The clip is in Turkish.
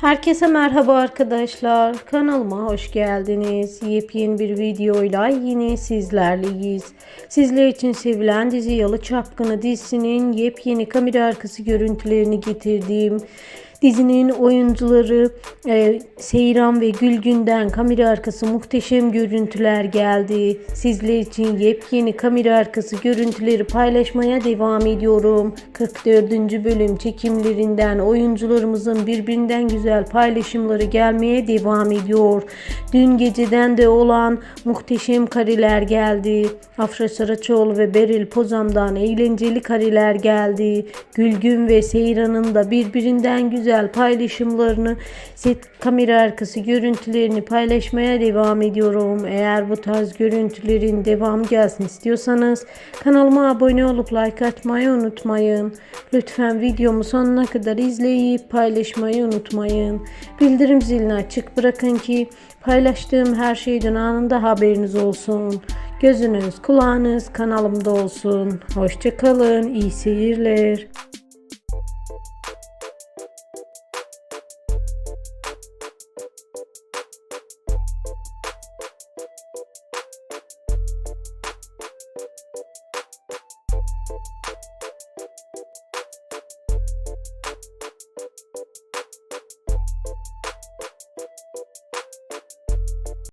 Herkese merhaba arkadaşlar. Kanalıma hoş geldiniz. Yepyeni bir videoyla yine sizlerleyiz. Sizler için sevilen dizi Yalı Çapkını dizisinin yepyeni kamera arkası görüntülerini getirdiğim Dizinin oyuncuları e, Seyran ve Gülgün'den kamera arkası muhteşem görüntüler geldi. Sizler için yepyeni kamera arkası görüntüleri paylaşmaya devam ediyorum. 44. bölüm çekimlerinden oyuncularımızın birbirinden güzel paylaşımları gelmeye devam ediyor. Dün geceden de olan muhteşem kareler geldi. Afra Saraçoğlu ve Beril Pozam'dan eğlenceli kareler geldi. Gülgün ve Seyran'ın da birbirinden güzel paylaşımlarını, set kamera arkası görüntülerini paylaşmaya devam ediyorum. Eğer bu tarz görüntülerin devam gelsin istiyorsanız kanalıma abone olup like atmayı unutmayın. Lütfen videomu sonuna kadar izleyip paylaşmayı unutmayın. Bildirim zilini açık bırakın ki paylaştığım her şeyden anında haberiniz olsun. Gözünüz, kulağınız kanalımda olsun. Hoşçakalın, iyi seyirler.